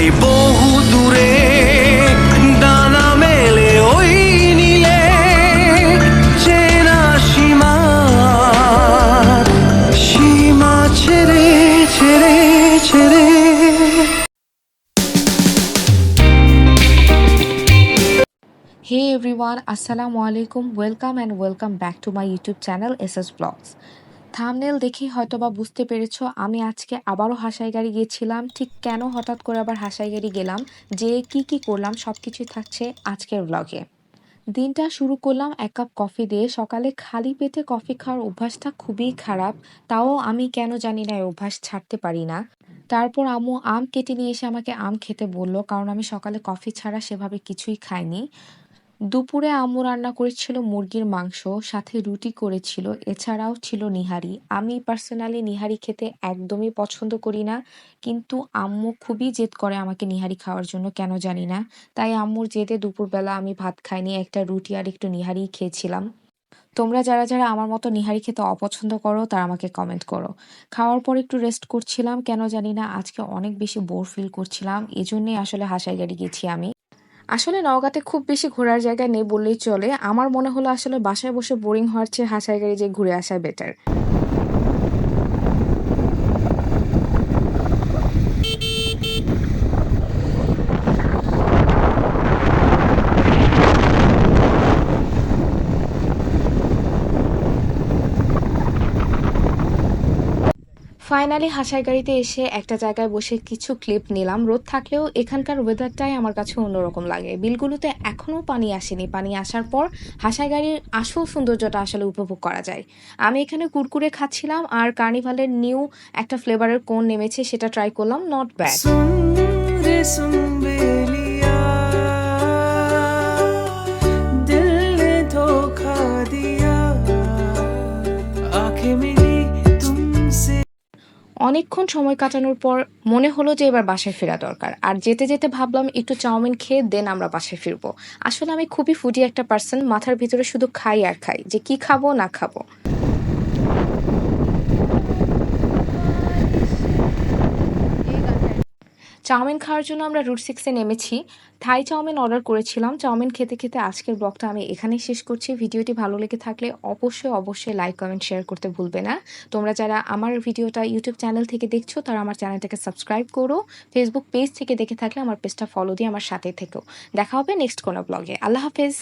যাই বহু দূরে ডানা মেলে ওই নীলে চেনা সীমা সীমা ছেড়ে ছেড়ে ছেড়ে Hey everyone, Assalamu alaikum. Welcome and welcome back to my YouTube channel SS Vlogs. Thumbnail দেখেই হয়তোবা বুঝতে পেরেছ, আমি আজকে আবারও হাসাই গাড়ি গিয়েছিলাম। ঠিক কেন হঠাৎ করে আবার হাসাই গাড়ি গেলাম? যে কি কি করলাম সব কিছুই থাকছে আজকের ব্লগে দিনটা শুরু করলাম এক কাপ কফি দিয়ে। সকালে খালি পেটে কফি খাওয়ার অভ্যাসটা খুবই খারাপ, তাও আমি কেন জানি না এই অভ্যাস ছাড়তে পারি না। তারপর আম্মু আম কেটে নিয়ে এসে আমাকে আম খেতে বলল, কারণ আমি সকালে কফি ছাড়া সেভাবে কিছুই খাইনি। দুপুরে আম্মু রান্না করেছিল মুরগির মাংস, সাথে রুটি করেছিল, এছাড়াও ছিল নিহারি। আমি পার্সোনালি নিহারি খেতে একদমই পছন্দ করি না, কিন্তু আম্মু খুবই জেদ করে আমাকে নিহারি খাওয়ার জন্য, কেন জানি না। তাই আম্মুর জেদে দুপুরবেলা আমি ভাত খাইনি, একটা রুটি আর একটু নিহারি খেয়েছিলাম। তোমরা যারা যারা আমার মতো নিহারি খেতে অপছন্দ করো, তারা আমাকে কমেন্ট করো। খাওয়ার পর একটু রেস্ট করছিলাম, কেন জানি না, আজকে অনেক বেশি বোর ফিল করছিলাম, এজন্যই আসলে হাসাই গাড়ি গেছি আমি। আসলে নওগাঁতে খুব বেশি ঘোরার জায়গা নেই বললেই চলে। আমার মনে হলো আসলে বাসায় বসে বোরিং হওয়ার চেয়ে হাসাই গাড়ি যে ঘুরে আসা বেটার ফাইনালি হাসাই গাড়িতে এসে একটা জায়গায় বসে কিছু ক্লিপ নিলাম। রোদ থাকলেও এখানকার ওয়েদারটাই আমার কাছে অন্যরকম লাগে। বিলগুলোতে এখনও পানি আসেনি। পানি আসার পর হাসাই গাড়ির আসল সৌন্দর্যটা আসলে উপভোগ করা যায়। আমি এখানে কুরকুরে খাচ্ছিলাম আর কার্নিভালের নিউ একটা ফ্লেভারের কোন নেমেছে, সেটা ট্রাই করলাম নট ব্যাড অনেকক্ষণ সময় কাটানোর পর মনে হলো যে এবার বাসায় ফেরা দরকার। আর যেতে যেতে ভাবলাম একটু চাউমিন খেয়ে দেন আমরা বাসায় ফিরবো। আসলে আমি খুবই ফুডি একটা পার্সন মাথার ভিতরে শুধু খাই আর খাই, যে কি খাব না খাব। চাউমিন খাওয়ার জন্য আমরা রুট সিক্সে নেমেছি। থাই চাউমিন অর্ডার করেছিলাম। চাউমিন খেতে খেতে আজকের ব্লগটা আমি এখানেই শেষ করছি। ভিডিওটি ভালো লেগে থাকলে অবশ্যই অবশ্যই লাইক কমেন্ট শেয়ার করতে ভুলবে না। তোমরা যারা আমার ভিডিওটা ইউটিউব চ্যানেল থেকে দেখছ, তারা আমার চ্যানেলটাকে সাবস্ক্রাইব করো। ফেসবুক পেজ থেকে দেখে থাকলে আমার পেজটা ফলো দিয়ে আমার সাথে থেকেও দেখা হবে নেক্সট কোনো ব্লগে আল্লাহ হাফেজ।